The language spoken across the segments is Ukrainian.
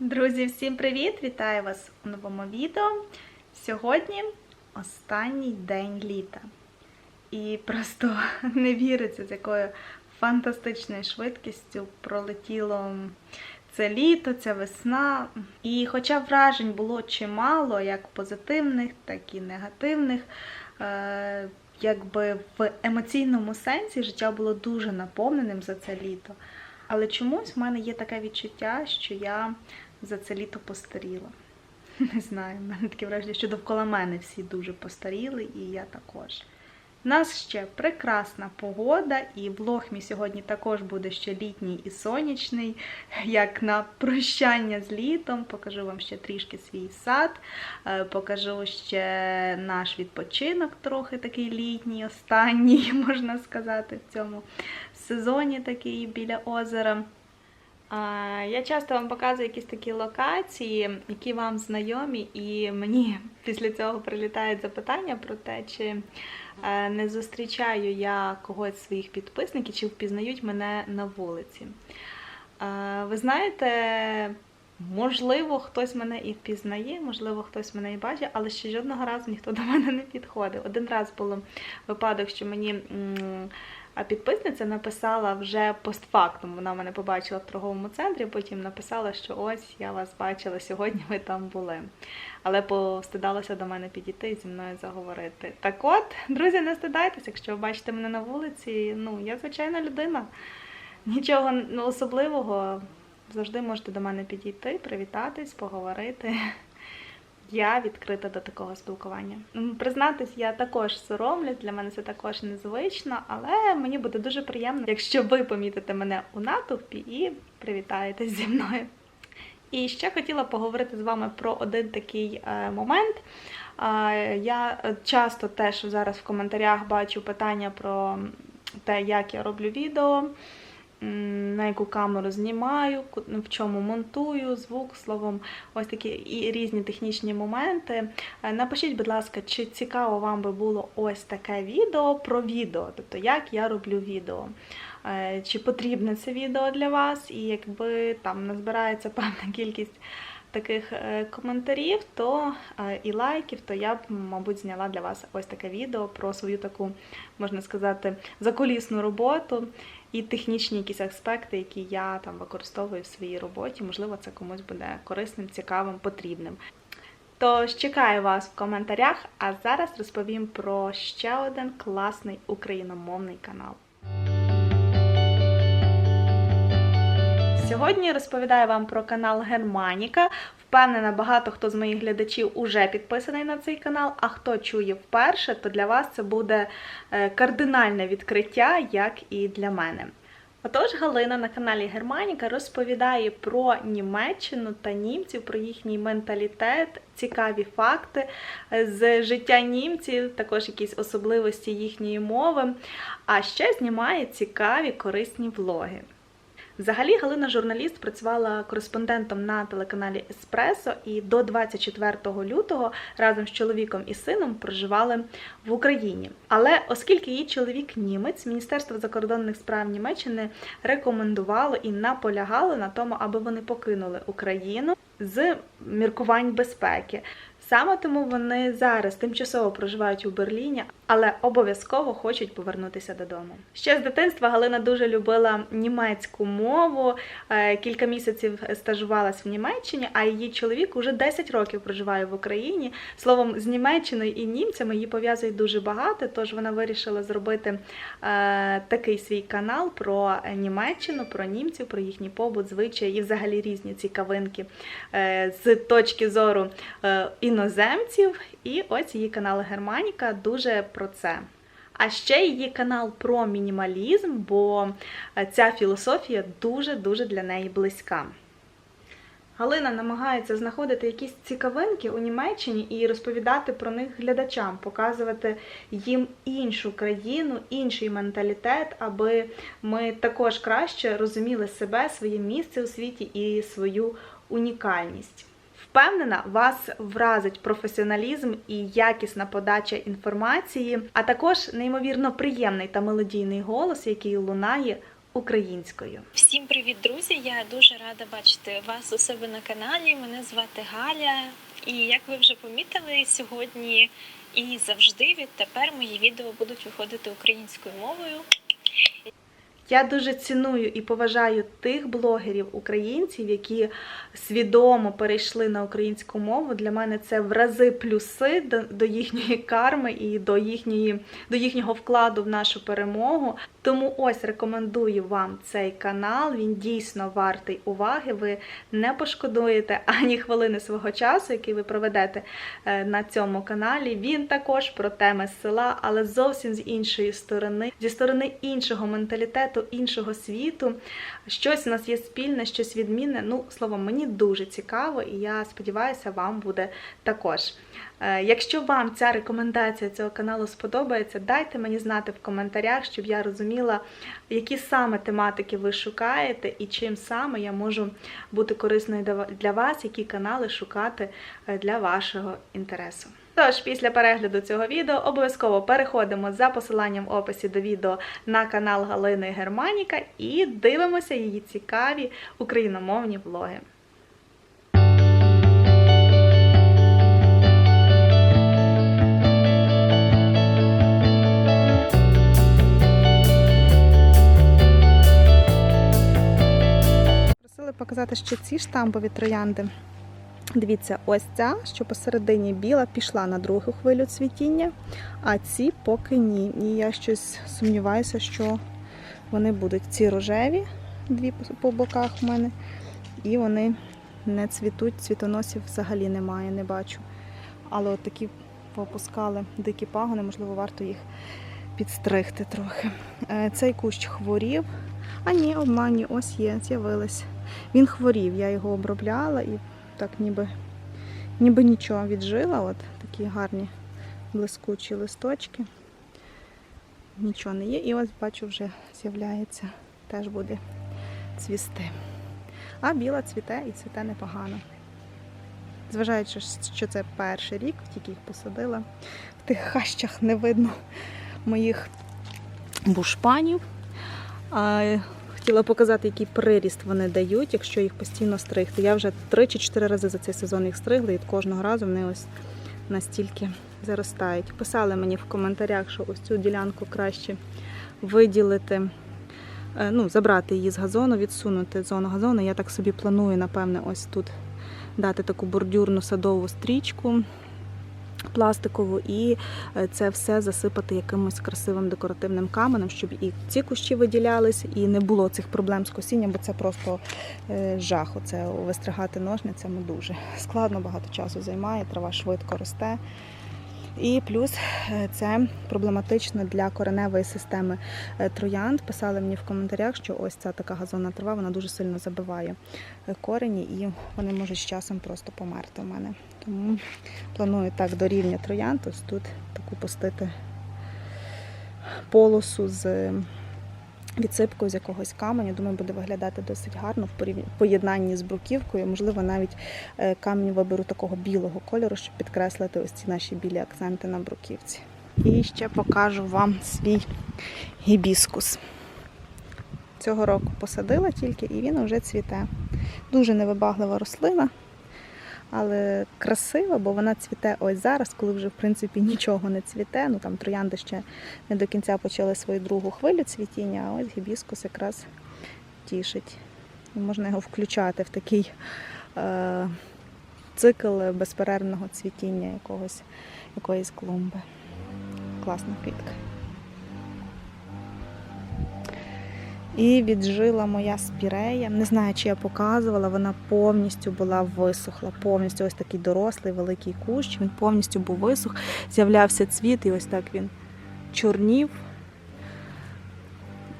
Друзі, всім привіт! Вітаю вас у новому відео. Сьогодні останній день літа. І просто не віриться, з якою фантастичною швидкістю пролетіло це літо, ця весна. І хоча вражень було чимало, як позитивних, так і негативних, е, якби в емоційному сенсі життя було дуже наповненим за це літо. Але чомусь в мене є таке відчуття, що я за це літо постаріла. Не знаю, в мене таке враження, що довкола мене всі дуже постаріли, і я також. У нас ще прекрасна погода, і влог мій сьогодні також буде ще літній і сонячний, як на прощання з літом. Покажу вам ще трішки свій сад, е, покажу ще наш відпочинок, трохи такий літній, останній, можна сказати, в цьому сезоні такий біля озера. Я часто вам показую якісь такі локації, які вам знайомі, і мені після цього прилітають запитання про те, чи е, не зустрічаю я когось своїх підписників, чи впізнають мене на вулиці. Е, Ви знаєте, можливо, хтось мене і впізнає, можливо, хтось мене і бачить, але ще жодного разу ніхто до мене не підходив. Один раз було випадок, що мені. А підписниця написала вже постфактум. Вона мене побачила в торговому центрі, потім написала, що ось я вас бачила сьогодні, ви там були. Але постидалася до мене підійти і зі мною заговорити. Так от, друзі, не стидайтеся, якщо ви бачите мене на вулиці, ну, я звичайна людина. Нічого ну, особливого. Завжди можете до мене підійти, привітатись, поговорити. Я відкрита до такого спілкування. Признатись, я також соромлюсь, для мене це також незвично, але мені буде дуже приємно, якщо ви помітите мене у натовпі і привітаєтесь зі мною. І ще хотіла поговорити з вами про один такий е, момент. Я часто теж зараз в коментарях бачу питання про те, як я роблю відео, на яку камеру знімаю, в чому монтую, звук, словом, ось такі і різні технічні моменти. Е, Напишіть, будь ласка, чи цікаво вам би було ось таке відео про відео, тобто як я роблю відео. Е, Чи потрібне це відео для вас, і якби там назбирається певна кількість таких е, коментарів, то і лайків, то я б, мабуть, зняла для вас ось таке відео про свою таку, можна сказати, закулісну роботу і технічні якісь аспекти, які я там використовую в своїй роботі. Можливо, це комусь буде корисним, цікавим, потрібним. Тож чекаю вас в коментарях, а зараз розповім про ще один класний україномовний канал. Сьогодні розповідаю вам про канал Германіка. Впевнена, багато хто з моїх глядачів уже підписаний на цей канал, а хто чує вперше, то для вас це буде е, кардинальне відкриття, як і для мене. Отож, Галина на каналі Германіка розповідає про Німеччину та німців, про їхній менталітет, цікаві факти е, з життя німців, також якісь особливості їхньої мови. А ще знімає цікаві корисні влоги. Взагалі, Галина журналіст працювала кореспондентом на телеканалі Еспресо і до 24 лютого разом з чоловіком і сином проживали в Україні. Але оскільки її чоловік німець, Міністерство закордонних справ Німеччини рекомендувало і наполягало на тому, аби вони покинули Україну з міркувань безпеки. Саме тому вони зараз тимчасово проживають у Берліні, але обов'язково хочуть повернутися додому. Ще з дитинства Галина дуже любила німецьку мову. е, Кілька місяців стажувалась в Німеччині, а її чоловік уже 10 років проживає в Україні. Словом, з Німеччиною і німцями її пов'язує дуже багато. Тож вона вирішила зробити е, такий свій канал про Німеччину, про німців, про їхній побут, звичаї і взагалі різні цікавинки е, з точки зору е, іноземців. І ось її канал Германіка дуже про це. А ще її канал про мінімалізм, бо е, ця філософія дуже-дуже для неї близька. Галина намагається знаходити якісь цікавинки у Німеччині і розповідати про них глядачам, показувати їм іншу країну, інший менталітет, аби ми також краще розуміли себе, своє місце у світі і свою унікальність. Впевнена, вас вразить професіоналізм і якісна подача інформації, а також неймовірно приємний та мелодійний голос, який лунає українською. Всім привіт, друзі! Я дуже рада бачити вас у себе на каналі. Мене звати Галя. І як ви вже помітили, сьогодні і завжди відтепер мої відео будуть виходити українською мовою. Я дуже ціную і поважаю тих блогерів українців, які свідомо перейшли на українську мову. Для мене це в рази плюси до, до їхньої карми і до, їхньої, до їхнього вкладу в нашу перемогу. Тому ось рекомендую вам цей канал. Він дійсно вартий уваги. Ви не пошкодуєте ані хвилини свого часу, який ви проведете е, на цьому каналі. Він також про теми села, але зовсім з іншої сторони, зі сторони іншого менталітету, іншого світу. Щось у нас є спільне, щось відмінне. Ну, словом, мені дуже цікаво, і я сподіваюся, вам буде також. Е, Якщо вам ця рекомендація цього каналу сподобається, дайте мені знати в коментарях, щоб я розуміла, які саме тематики ви шукаєте і чим саме я можу бути корисною для- для вас, які канали шукати е, для вашого інтересу. Тож, після перегляду цього відео обов'язково переходимо за посиланням в описі до відео на канал Галини Германіка і дивимося її цікаві україномовні влоги. Показати ще ці штампові троянди. Дивіться, ось ця, що посередині біла, пішла на другу хвилю цвітіння, а ці поки ні. І я щось сумніваюся, що вони будуть ці рожеві, дві по- боках в мене, і вони не цвітуть, цвітоносів взагалі немає, не бачу. Але от такі попускали дикі пагони, можливо, варто їх підстригти трохи. Е, Цей кущ хворів. А ні, обманні, ось є, з'явились. Він хворів, я його обробляла і так ніби, ніби нічого віджила. От такі гарні блискучі листочки. Nічого не є. І ось бачу, вже з'являється, теж буде цвісти. А біла цвіте і цвіте непогано. Зважаючи, що це перший рік, тільки їх посадила. В тих хащах не видно моїх бушпанів. Хотіла показати, який приріст вони дають, якщо їх постійно стригти. Я вже 3 чи 4 рази за цей сезон їх стригла, і кожного разу вони ось настільки заростають. Писали мені в коментарях, що ось цю ділянку краще виділити, е, ну, забрати її з газону, відсунути зону газону. Я так собі планую, напевне, ось тут дати таку бордюрну садову стрічку пластикову і е, це все засипати якимось красивим декоративним каменем, щоб і ці кущі виділялись, і не було цих проблем з косінням, бо це просто е, жах. Оце вистригати ножницями дуже складно, багато часу займає, трава швидко росте. І плюс е, це проблематично для кореневої системи троянд. Писали мені в коментарях, що ось ця така газонна трава вона дуже сильно забиває корені, і вони можуть з часом просто померти у мене. Тому планую так до рівня троянд, ось тут таку пустити полосу з відсипкою з якогось каменю. Думаю, буде виглядати досить гарно в поєднанні з бруківкою. Можливо, навіть е, камінь виберу такого білого кольору, щоб підкреслити ось ці наші білі акценти на бруківці. І ще покажу вам свій гібіскус. Цього року посадила тільки і він вже цвіте. Дуже невибаглива рослина, але красива, бо вона цвіте ось зараз, коли вже в принципі нічого не цвіте. Ну там троянди ще не до кінця почали свою другу хвилю цвітіння, а ось гібіскус якраз тішить. І можна його включати в такий е, цикл безперервного цвітіння якогось, якоїсь клумби. Класна квітка. І віджила моя спірея. Не знаю, чи я показувала, вона повністю була висохла. Повністю ось такий дорослий великий кущ. Він повністю був висох, з'являвся цвіт, і ось так він чорнів.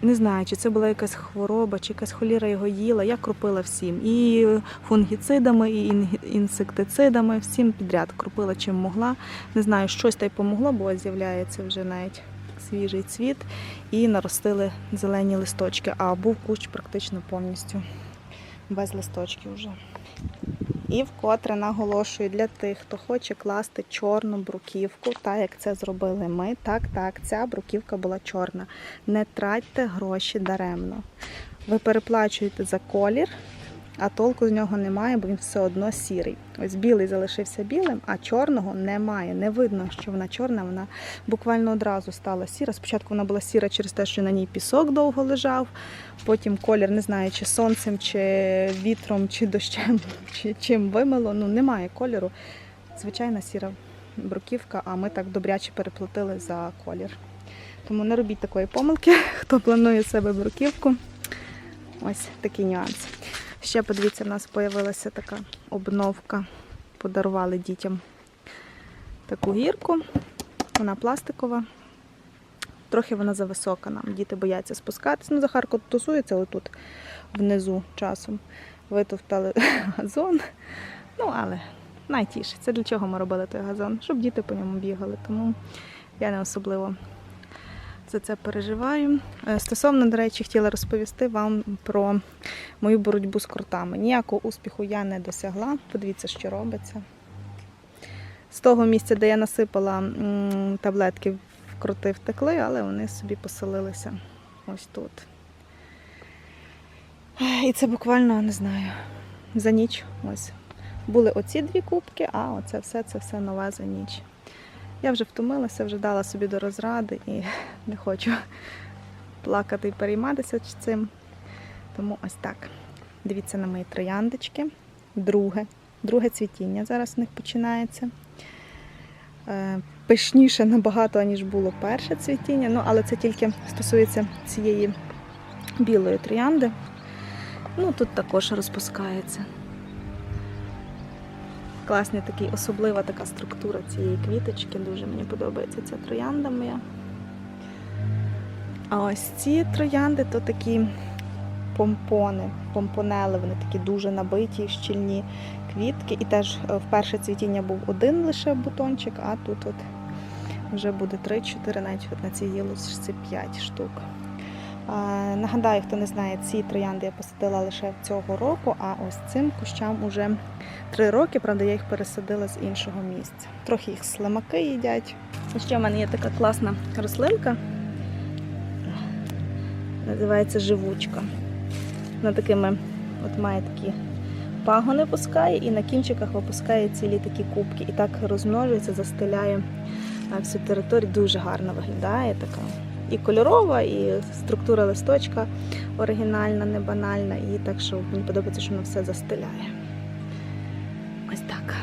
Не знаю, чи це була якась хвороба, чи якась холіра його їла. Я кропила всім. І фунгіцидами, і інсектицидами, всім підряд кропила чим могла. Не знаю, щось та й помогло, бо з'являється вже навіть свіжий цвіт і наростили зелені листочки, а був кущ практично повністю без листочків вже. І вкотре наголошую для тих, хто хоче класти чорну бруківку, так як це зробили ми. Так, так, ця бруківка була чорна. Не тратьте гроші даремно. Ви переплачуєте за колір, а толку з нього немає, бо він все одно сірий. Ось білий залишився білим, а чорного немає. Не видно, що вона чорна, вона буквально одразу стала сіра. Спочатку вона була сіра через те, що на ній пісок довго лежав. Потім колір, не знаю, чи сонцем, чи вітром, чи дощем, чи чим вимило. Ну, немає кольору. Звичайна сіра бруківка, а ми так добряче переплатили за колір. Тому не робіть такої помилки, хто планує себе бруківку. Ось такий нюанс. Ще подивіться, в нас з'явилася така обновка. Подарували дітям таку гірку. Вона пластикова. Трохи вона зависока нам. Діти бояться спускатися. Ну, Захарко тусується отут внизу часом. Витовтали газон. Ну, але найтіше. Це для чого ми робили той газон? Щоб діти по ньому бігали. Тому я не особливо за це переживаю. Е, Стосовно, до речі, хотіла розповісти вам про мою боротьбу з крутами. Ніякого успіху я не досягла. Подивіться, що робиться. З того місця, де я насипала таблетки, крути втекли, але вони собі поселилися ось тут. І це буквально, не знаю, за ніч. Ось. Були оці дві кубки, а оце все це все нове за ніч. Я вже втомилася, вже дала собі до розради і не хочу плакати і перейматися цим. Тому ось так. Дивіться на мої трояндочки. Друге. Друге цвітіння зараз в них починається. Е, Пишніше набагато, ніж було перше цвітіння. Ну, але це тільки стосується цієї білої троянди. Ну, тут також розпускається. Класний такий, особлива така структура цієї квіточки. Дуже мені подобається ця троянда моя. А ось ці троянди то такі помпони, помпонели, вони такі дуже набиті, щільні квітки. І теж е, в перше цвітіння був один лише бутончик, а тут от вже буде 3-4, навіть на цій гілочці 5 штук. Нагадаю, хто не знає, ці троянди я посадила лише цього року, а ось цим кущам уже три роки, правда, я їх пересадила з іншого місця. Трохи їх слимаки їдять. Ще в мене є така класна рослинка. Називається живучка. Вона такими, от має такі пагони пускає і на кінчиках випускає цілі такі кубки. І так розмножується, застеляє всю територію. Дуже гарно виглядає така. І кольорова, і структура листочка оригінальна, не банальна. І так що мені подобається, що воно все застеляє. Ось так.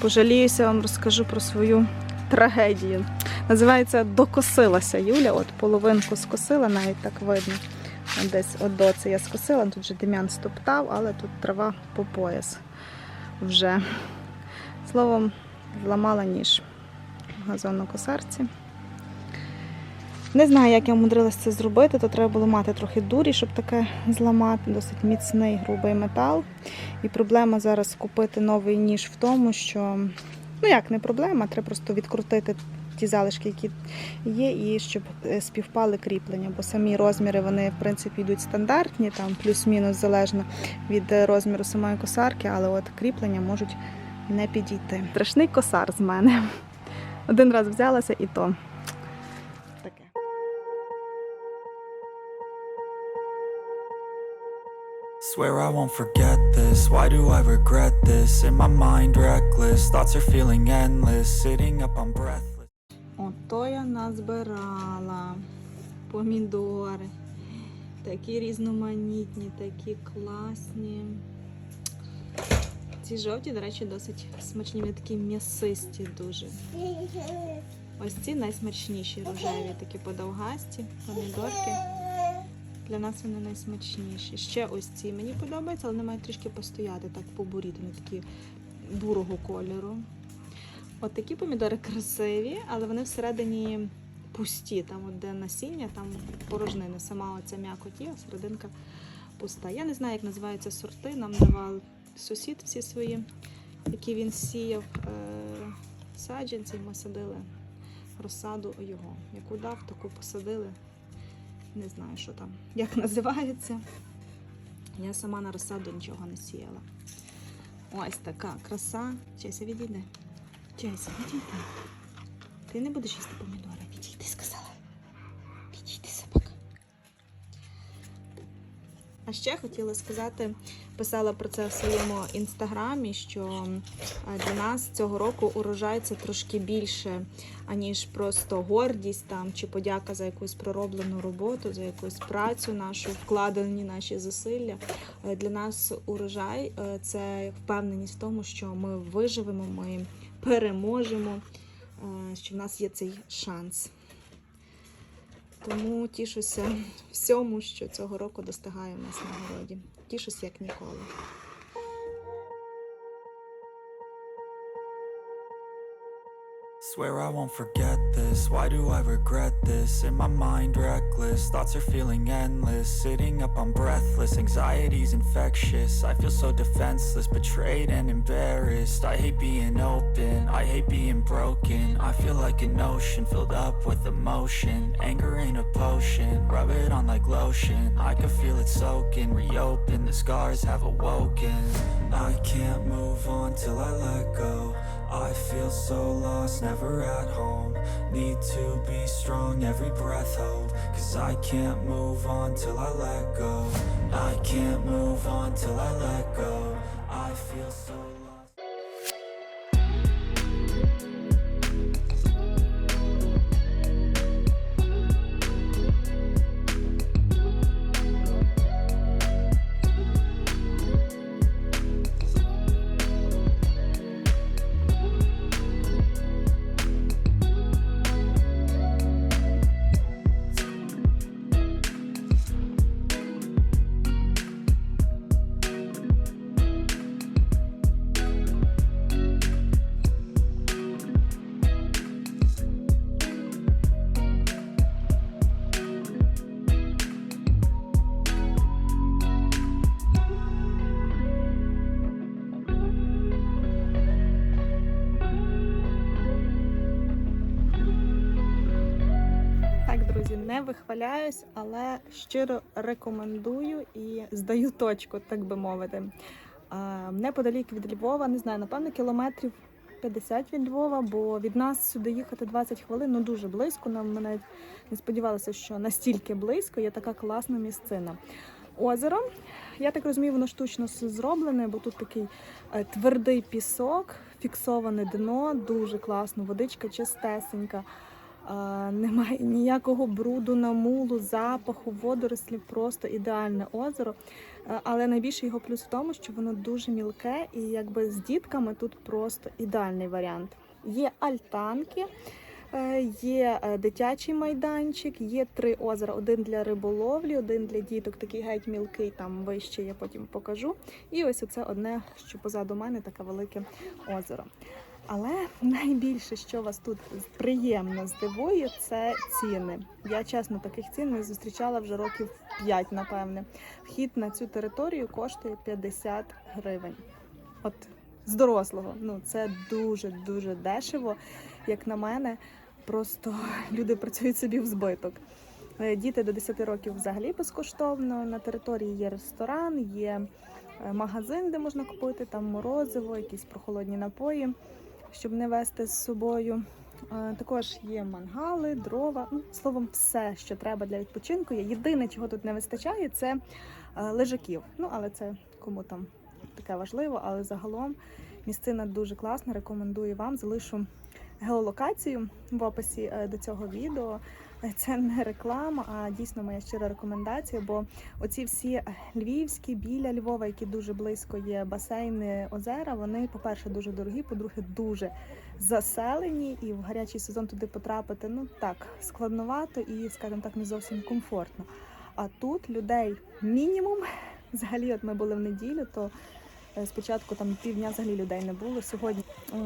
Пожаліюся, вам розкажу про свою трагедію. Називається Докосилася Юля. От половинку скосила, навіть так видно. Десь от до це я скосила, тут вже Дем'ян стоптав, але тут трава по пояс вже. Словом, зламала ніж в газонокосарці. Не знаю, як я умудрилася це зробити, то треба було мати трохи дурі, щоб таке зламати. Досить міцний грубий метал. І проблема зараз купити новий ніж в тому, що ну як не проблема, треба просто відкрутити ті залишки, які є, і щоб е, співпали кріплення, бо самі розміри вони в принципі йдуть стандартні, там плюс-мінус залежно від е, розміру самої косарки, але от кріплення можуть не підійти. Страшний косар з мене. Один раз взялася і то таке. Swear I won't forget this. Why do I regret this? In my mind, reckless. Thoughts are feeling endless. Sitting up, I'm breathless. Ото я назбирала помідори. Такі різноманітні, такі класні. Ці жовті, до речі, досить смачні, вони такі м'ясисті дуже. Ось ці найсмачніші рожеві, такі подовгасті помідорки. Для нас вони найсмачніші. Ще ось ці мені подобаються, але вони мають трішки постояти, так побуріти, вони такі бурого кольору. От такі помідори красиві, але вони всередині пусті. Там, от де насіння, там порожнини. Сама оця м'якоть є, а серединка пуста. Я не знаю, як називаються сорти. Нам давав сусід всі свої, які він сіяв е- саджанці. Ми садили розсаду його. Яку дав, таку посадили. не знаю, що там, як називається. Я сама на розсаду нічого не сіяла. Ось така краса. Чеся відійде. Чеся, відійди. Ти не будеш їсти помідори. Відійди, сказала. Відійди, собака. А ще хотіла сказати, писала про це в своєму інстаграмі, що е, для нас цього року урожай це трошки більше, аніж просто гордість там чи подяка за якусь пророблену роботу, за якусь працю нашу, вкладені наші зусилля. Е, Для нас урожай е, це впевненість в тому, що ми виживемо, ми переможемо, що в нас є цей шанс. Тому тішуся всьому, що цього року достигає нас на городі. Тішусь як ніколи. Swear I won't forget this. Why do I regret this? In my mind, reckless. Thoughts are feeling endless. Sitting up, I'm breathless. Anxiety's infectious. I feel so defenseless, betrayed and embarrassed. I hate being open. Broken. I feel like an ocean filled up with emotion. Anger ain't a potion. Rub it on like lotion. I can feel it soaking. Reopen. The scars have awoken. I can't move on till I let go. I feel so lost, never at home. Need to be strong, every breath hold. Cause I can't move on till I let go. I can't move on till I let go. I feel so не але щиро рекомендую і здаю точку, так би мовити. Неподалік від Львова, не знаю, напевно, кілометрів 50 від Львова, бо від нас сюди їхати 20 хвилин, ну дуже близько. Нам навіть не сподівалися, що настільки близько є така класна місцина. Озеро, я так розумію, воно штучно зроблене, бо тут такий е, твердий пісок, фіксоване дно, дуже класно, водичка чистесенька. Немає ніякого бруду, намулу, запаху, водорослів, просто ідеальне озеро. Але найбільший його плюс в тому, що воно дуже мілке і якби з дітками тут просто ідеальний варіант. Є альтанки, е, є е, дитячий майданчик, є три озера: один для риболовлі, один для діток, такий геть мілкий, там вище я потім покажу. І ось оце одне, що позаду мене, таке велике озеро. Але найбільше, що вас тут приємно здивує, це ціни. Я чесно таких цін не зустрічала вже років 5, напевне. Вхід на цю територію коштує 50 гривень. От з дорослого. Ну це дуже дуже дешево. Як на мене, просто люди працюють собі в збиток. Е, Діти до 10 років взагалі безкоштовно. На території є ресторан, є е, магазин, де можна купити там морозиво, якісь прохолодні напої, щоб не вести з собою. Е, Також є мангали, дрова. Ну, словом, все, що треба для відпочинку. є. Єдине, чого тут не вистачає, це е, лежаків. Ну, але це кому там таке важливо. Але загалом місцина дуже класна. Рекомендую вам. Залишу геолокацію в описі е, до цього відео. Е, Це не реклама, а дійсно моя щира рекомендація. Бо оці всі львівські біля Львова, які дуже близько є басейни, озера. Вони, по-перше, дуже дорогі, по-друге, дуже заселені, і в гарячий сезон туди потрапити ну так складновато і, скажімо так, не зовсім комфортно. А тут людей мінімум. Взагалі, от ми були в неділю, то спочатку там півдня взагалі людей не було. Сьогодні е,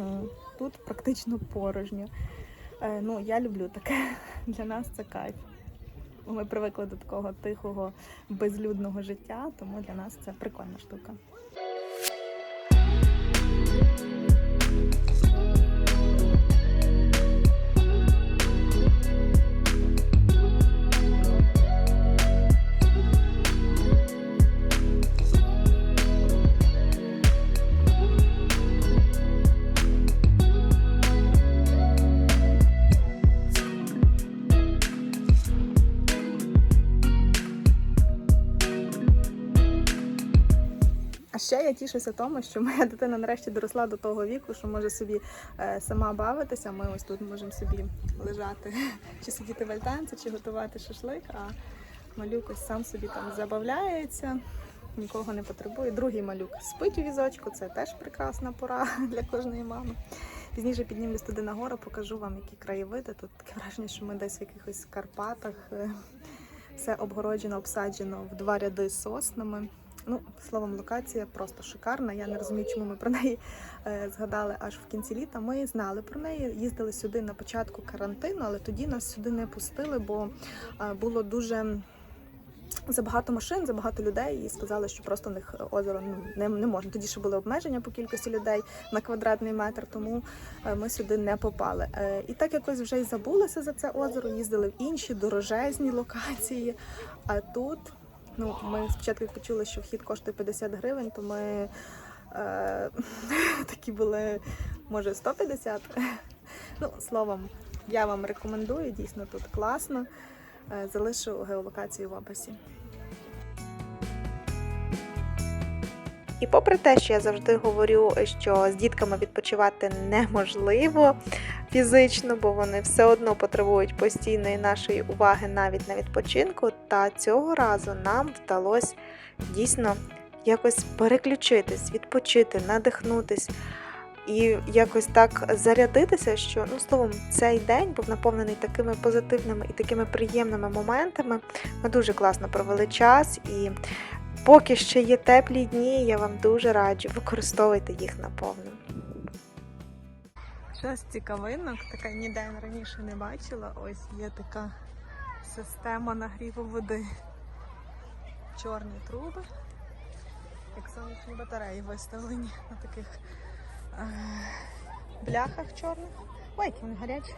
тут практично порожньо. Е, Ну, я люблю таке. Для нас це кайф. Ми привикли до такого тихого, безлюдного життя, тому для нас це прикольна штука. Тішуся тому, що моя дитина нарешті доросла до того віку, що може собі е, сама бавитися. Ми ось тут можемо собі лежати, чи сидіти в альтанці, чи готувати шашлик. А малюк ось сам собі там забавляється, нікого не потребує. Другий малюк спить у візочку, це теж прекрасна пора для кожної мами. Пізніше піднімлюсь туди нагору, покажу вам, які краєвиди. Тут таке враження, що ми десь в якихось Карпатах. е, Все обгороджено, обсаджено в два ряди соснами. Ну, словом, локація просто шикарна. Я не розумію, чому ми про неї е, згадали аж в кінці літа. Ми знали про неї, їздили сюди на початку карантину, але тоді нас сюди не пустили, бо е, було дуже забагато машин, забагато людей, і сказали, що просто в них озеро ну, не, не можна. Тоді ще були обмеження по кількості людей на квадратний метр, тому е, ми сюди не попали. І так якось вже й забулися за це озеро, їздили в інші дорожезні локації. А тут ну, ми спочатку почули, що вхід коштує 50 гривень, то ми е, такі були, може, 150. Ну, словом, я вам рекомендую, дійсно тут класно. Е, Залишу геолокацію в описі. І попри те, що я завжди говорю, що з дітками відпочивати неможливо фізично, бо вони все одно потребують постійної нашої уваги навіть на відпочинку, та цього разу нам вдалося дійсно якось переключитись, відпочити, надихнутись. І якось так зарядитися, що ну словом, цей день був наповнений такими позитивними і такими приємними моментами. Ми дуже класно провели час, і поки ще є теплі дні, я вам дуже раджу використовуйте їх наповну. Щось цікавинок, така ніде раніше не бачила. Ось є така система нагріву води. Чорні труби, як сонячні батареї виставлені на таких е, бляхах чорних. Ой, вони гарячі.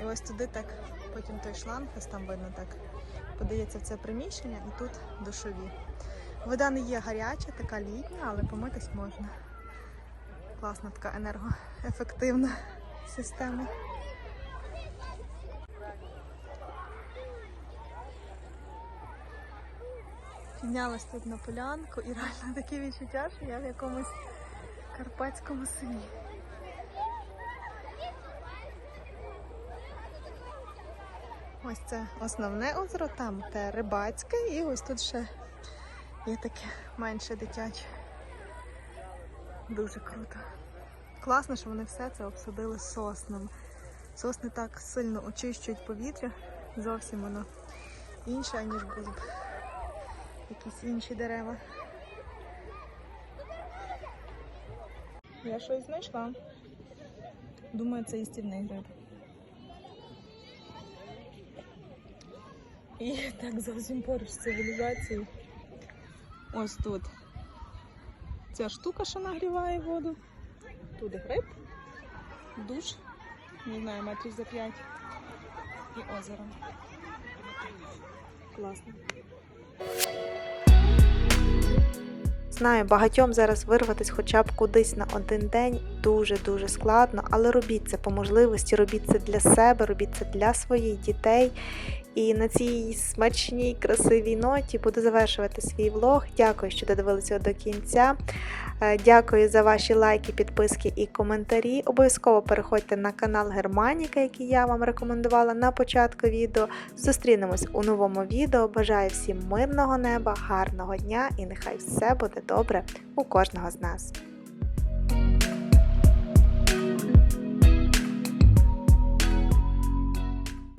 І ось туди так, потім той шланг, ось там видно так, подається в це приміщення і тут душові. Вода не є гаряча, така літня, але помитись можна. Класна така енергоефективна система. Піднялась тут на полянку і реально таке відчуття, що я в якомусь карпатському селі. Ось це основне озеро, там те рибацьке, і ось тут ще є таке менше дитяче. Дуже круто. Класно, що вони все це обсадили соснами. Сосни так сильно очищують повітря, зовсім воно інше, ніж були б якісь інші дерева. Я щось знайшла. Думаю, це їстівний гриб. І так зовсім поруч з цивілізацією. Ось тут ця штука, що нагріває воду. Тут гриб, душ, не знаю, метрів за п'ять. І озеро. Класно. Знаю, багатьом зараз вирватися хоча б кудись на один день дуже-дуже складно, але робіть це по можливості, робіть це для себе, робіть це для своїх дітей. І на цій смачній, красивій ноті буду завершувати свій влог. Дякую, що додивилися до кінця. Е, Дякую за ваші лайки, підписки і коментарі. Обов'язково переходьте на канал Германіка, який я вам рекомендувала на початку відео. Зустрінемось у новому відео. Бажаю всім мирного неба, гарного дня і нехай все буде добре у кожного з нас.